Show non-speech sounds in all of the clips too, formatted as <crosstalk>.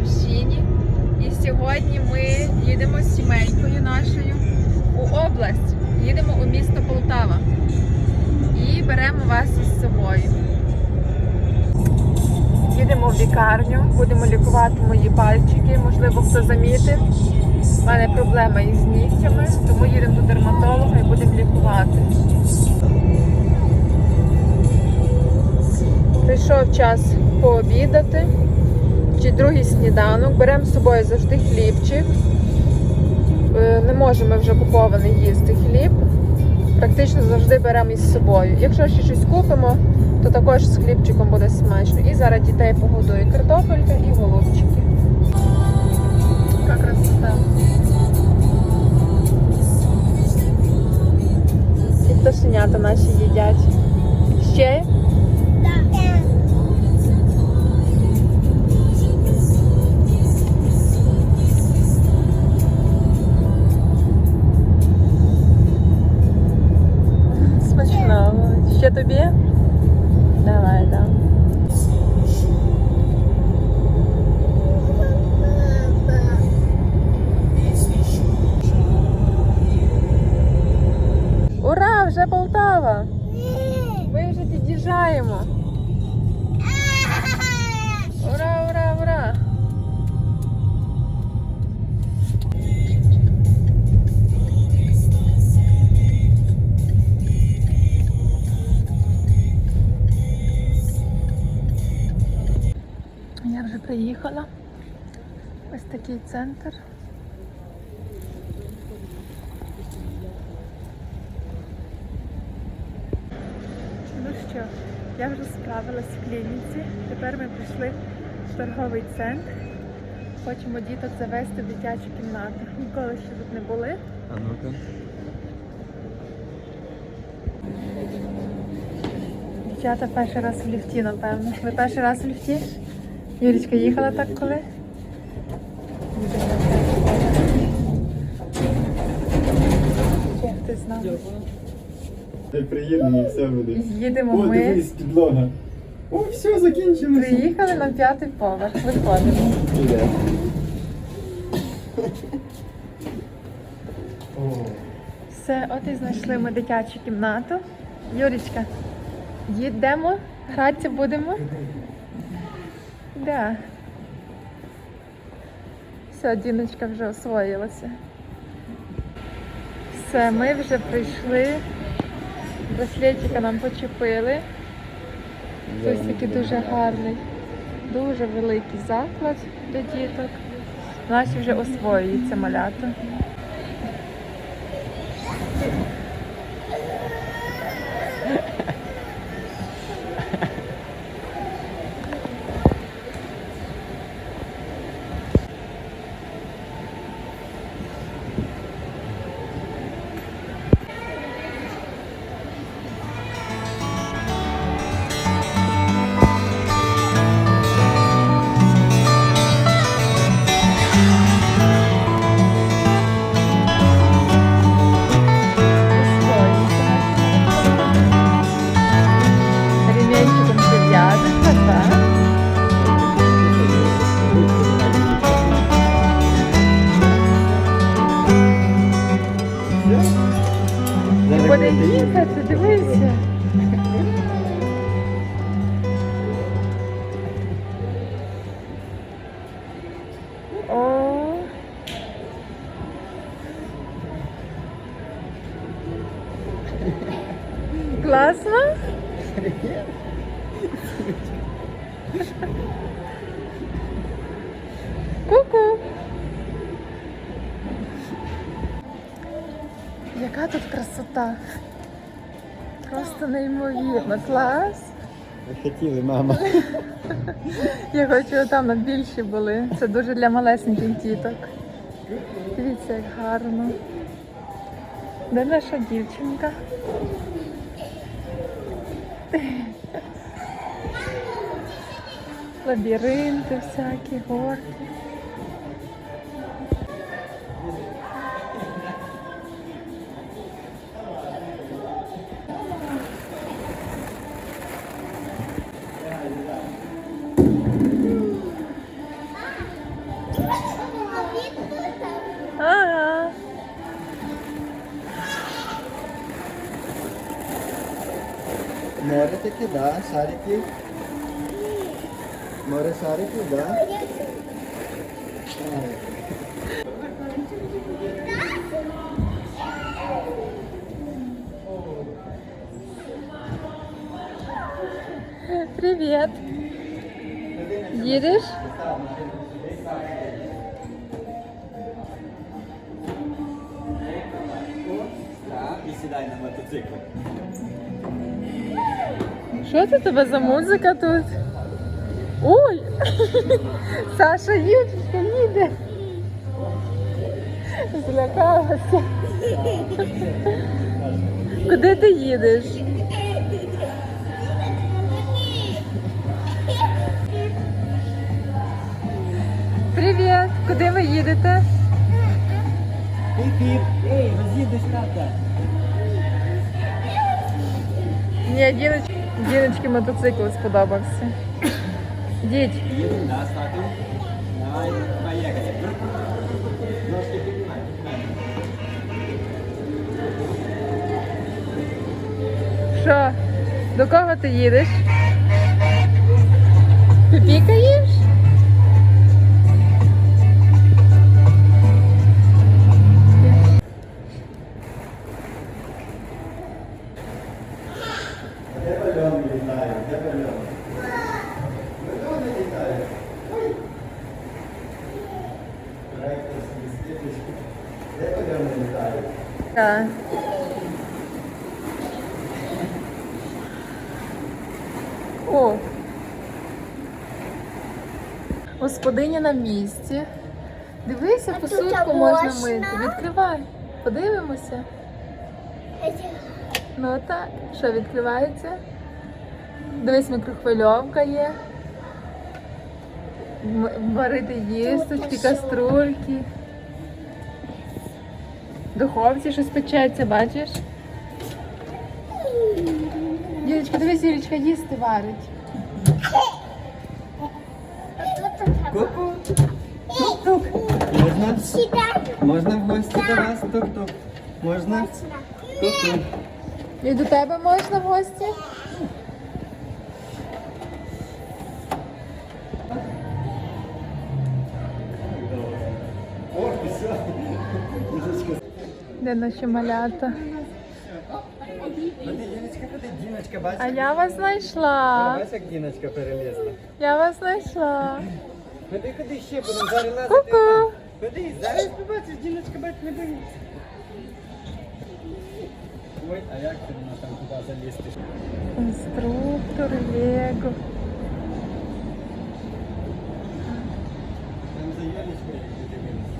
Полтавщині. І сьогодні ми їдемо з сімейкою нашою у область. Їдемо у місто Полтава. І беремо вас із собою. Їдемо в лікарню, будемо лікувати мої пальчики. Можливо, хто замітив. У мене проблема із нігтями, тому їдемо до дерматолога і будемо лікувати. Прийшов час пообідати чи другий сніданок. Беремо з собою завжди хлібчик. Е, Не можемо вже купований їсти хліб. Практично завжди беремо із собою. Якщо ще щось купимо, то також з хлібчиком буде смачно. І зараз дітей погодує картопелька і голубчики. Красота. І пташенята наші їдять. Ще? Ще тобі? Давай, да. Ура! Вже Полтава! Ми вже під'їжджаємо. Ура, ура, ура! Приїхала. Ось такий центр. Ну що, я вже справилась в клініці. Тепер ми прийшли в торговий центр. Хочемо діток завести в дитячу кімнату. Ніколи ще тут не були. А ну-ка. Дівчата перший раз в ліфті, напевно. Ви перший раз в ліфті? Юлічка їхала так коли? Ти знав? Ти приїдемо і все буде. Їдемо О, ми. дивись, підлога. О, все, закінчилося. Приїхали на п'ятий поверх. Виходимо. Іде. О, Все, от і знайшли ми дитячу кімнату. Юрічка, їдемо, гратися будемо. Да. Все, Діночка вже освоїлася. Все, ми вже прийшли. Браслетика нам почепили. Ось такий дуже гарний, дуже великий заклад для діток. Наші вже освоюються малята. Класно? Ку-ку. Яка тут красота? Просто неймовірно. Клас. ви хотіли, мама. Я хочу там на більші були. Це дуже для малесеньких діток. Дивіться, як гарно. Де наша дівчинка? Лабіринти всякі, горки. Шарики, да, шарики. Море шариків, да. Привіт. Їдеш? І сідай на мотоцикл. Що це тебе за музика тут? Ой! <laughs> Саша їдечка їде. Злякалася. Куди ти їдеш? Привіт! Куди ви їдете? Піп-піп, ей, роз'їдеш тата. Ні, діночки, Діночки мотоцикл сподобався. Татом. Давай, поїхали. Що? До кого ти їдеш? Піпікаєш? Господиня на місці. Дивися, А посудку можна можна? мити. Відкривай. Подивимося. Ну так. Що відкривається? Дивись, мікрохвильовка є. М- Варити їсточки, каструльки. В духовці щось печеться, бачиш? Дідочка, дивись, Юлічка їсти варить. Ку-ку. Тук-тук. Можна? Можна в гості до вас? Тук-тук. Можна? Тук-тук. І до тебе можна в гості? Де наші малята? А я вас знайшла. Бачиш, як Діночка перелізла? Я вас знайшла. Ходи, ходи, ще будемо зараз лазити. Ку-ку. Ходи, зараз побачиш, Діночка, бач, не боїться. Ой, а як ти вона там туди залізти? Конструктор, Лего. Там за Юлечкою як дивилися.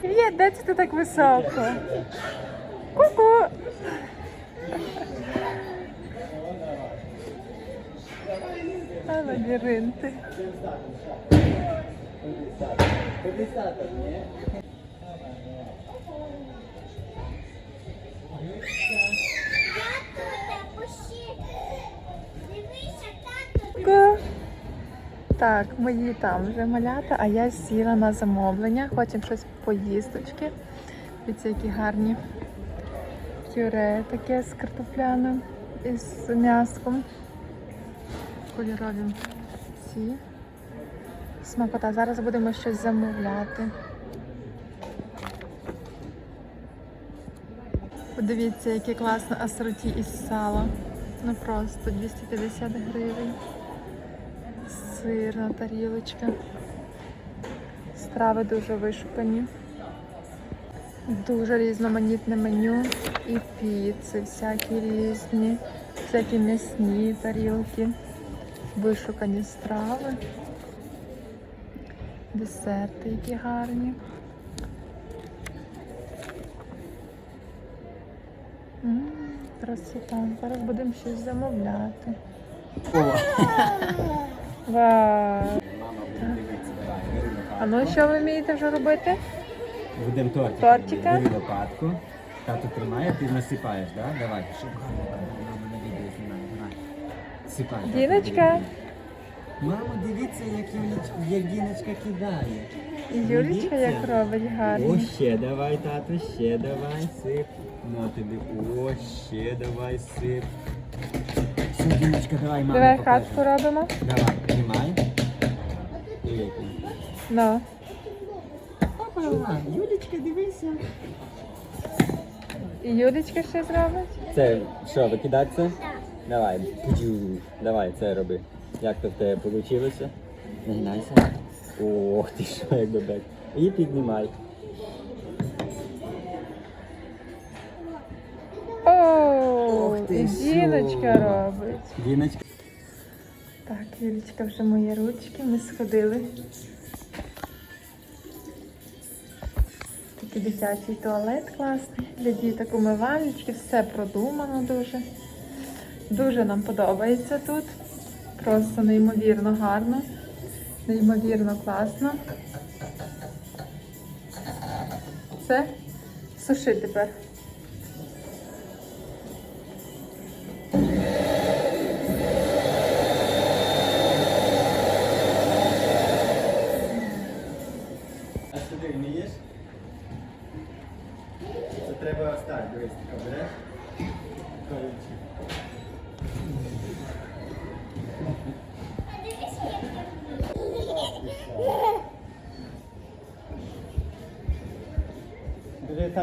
Привіт, де це ти так високо? Лабіринти. Так, мої там вже малята, а я сіла на замовлення. Хочемо щось поїсточки. Дивіться, які гарні пюре таке з картопляним і з м'яском. Кольорові ці. Смакота. Зараз будемо щось замовляти. Подивіться, яке класне асорті із сала. Ну просто 250 гривень. Сирна тарілочка. Страви дуже вишукані. Дуже різноманітне меню. І піци, всякі різні, всякі м'ясні тарілки, вишукані страви, десерти, які гарні. М, Красота. Зараз будемо щось замовляти. Вау! А ну що ви вмієте вже робити? Будемо тортик. Тортика? Бери лопатку. Тато тримає, ти насипаєш, да? Давай, щоб гарно Сипай. Діночка. Мамо, дивіться, як, Юліч- як Діночка кидає. І Юлічка як робить О, гарно. ще давай, тату, ще давай, сип. На тобі. О, ще давай, сип. Все, Діночка, давай, мама Давай хатку робимо. Давай, знімай. Ну. Опа, Юлічка, дивися. І Юлічка ще зробить. Це що, викидати це? Давай. Пудю. Давай, це роби. Як то в тебе вийшло? Нагинайся. Ох ти що, як бебек. І піднімай. Ох ти і що. Діночка робить. Діночка. Так, Юлічка вже мої ручки, ми сходили. Такий дитячий туалет класний. Для діток умивальнички, все продумано дуже. Дуже нам подобається тут. Просто неймовірно гарно, неймовірно класно. Все, суши тепер.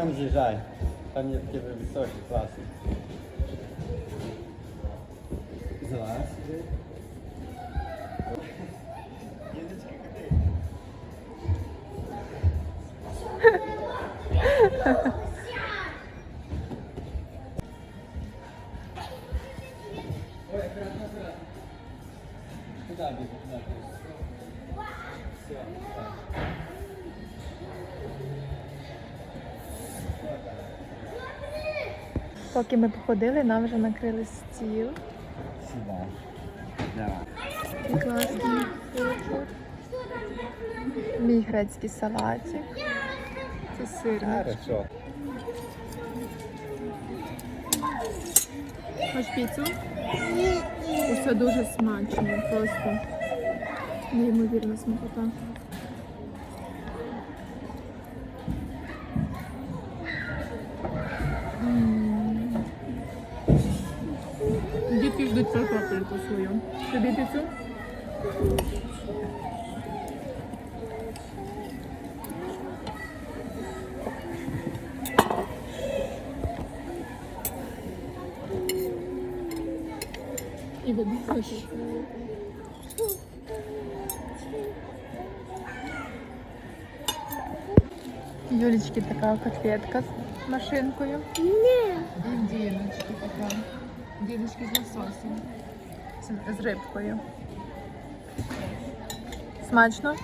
Бери там з'їжджай. Там є такі високі, класні. Залазь. Дідочка, куди? Ой, Поки ми походили, нам вже накрили стіл. Сюда. Давай. Класний фрукт. Мій грецький салатик. Це сирник. Хоч піцу? Усе дуже смачно, просто неймовірна смакота. М. Дітки ждуть картопельку свою. Тобі піцу? І вибігати. Юлічки така котлетка з машинкою. Ні. І в Діночки така. Діночки з лососем. З рибкою. Смачно?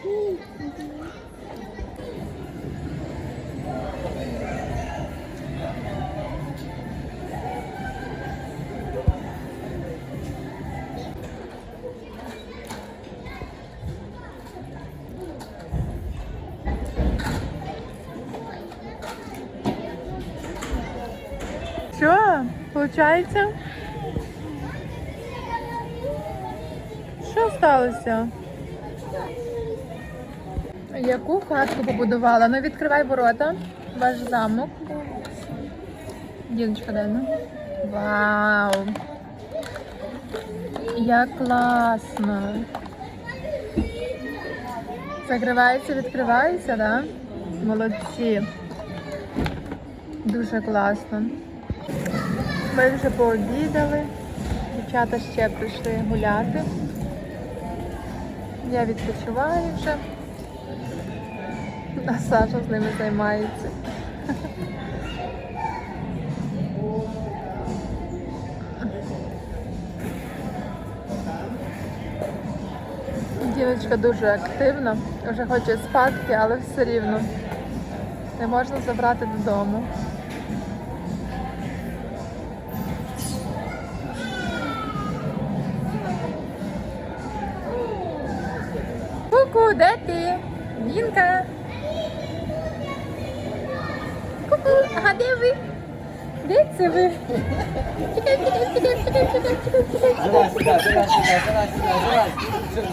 Що? Получається? Що сталося? Яку хатку побудувала? Ну відкривай ворота. Ваш замок. Діночка, дай ну. Вау! Як класно! Закривається, відкривається, да? Молодці. Дуже класно. Ми вже пообідали. Дівчата ще прийшли гуляти. Я відпочиваю вже. А Саша з ними займається. Дівчинка дуже активна, вже хоче спати, але все рівно не можна забрати додому. Ку-ку, де ти? Вінка. Ку-ку, а де ви? Де це ви? Сюди, сюди, сюди,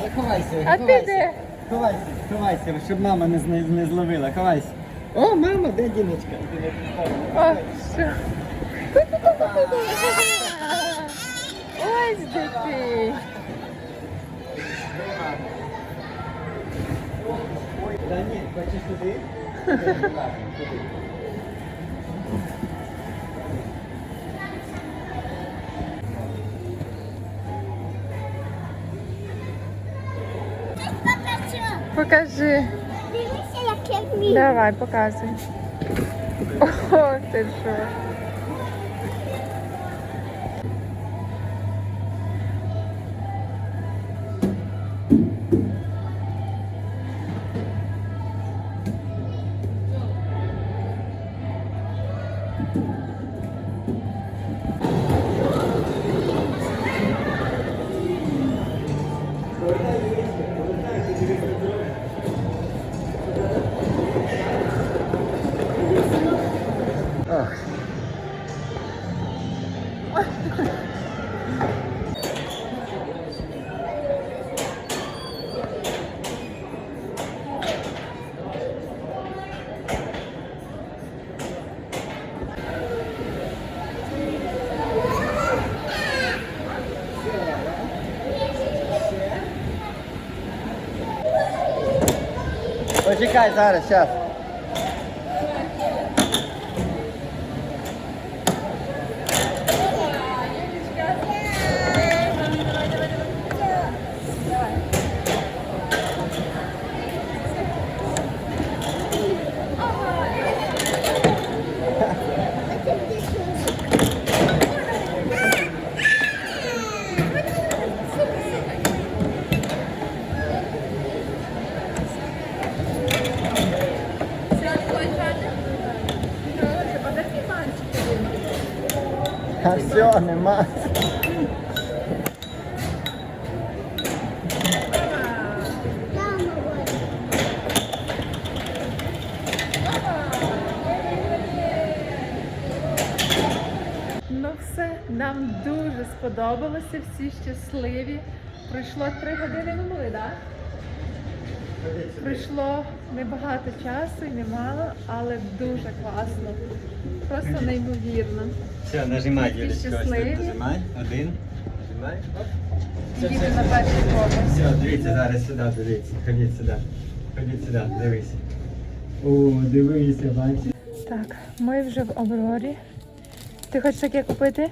Заховайся, А ти де? Ховайся, ховайся, щоб мама не, зна- не зловила. Ховайся. О, мама, де діночка? О, що? Ось де ти. Да ні, хочеш туди? Покажи. Дивися, яке вміє. Давай, показуй. О, ти що. Почекай зараз, зараз. А все, нема. Ну все, нам дуже сподобалося, всі щасливі. Пройшло три години минули, так? Пройшло небагато часу і немало, але дуже класно. Просто неймовірно. Все, нажимай, щасливі. нажимай. Один. Нажимай. Оп. Все, Їду все, на перший поверх. Все, дивіться, зараз сюди, дивіться. Ходіть сюди. Ходіть сюди, дивись. О, дивися, бачиш. Так, ми вже в Аврорі. Ти хочеш таке купити?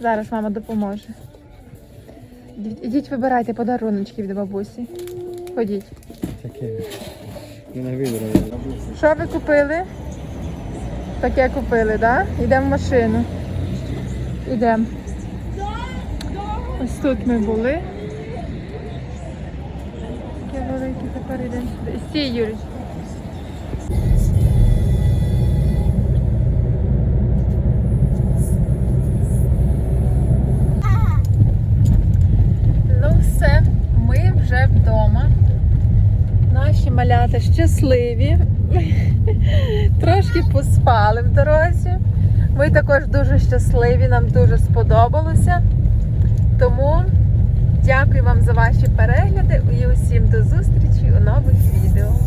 Зараз мама допоможе. Ідіть вибирайте подаруночки від бабусі. Ходіть. Що ви купили? Таке купили, так? Да? Йдемо в машину. Йдемо. Ось тут ми були. Таке велике, тепер йдемо сюди. Стій, Юрій. Малята щасливі. Трошки поспали в дорозі. Ми також дуже щасливі, нам дуже сподобалося. Тому дякую вам за ваші перегляди і усім до зустрічі у нових відео.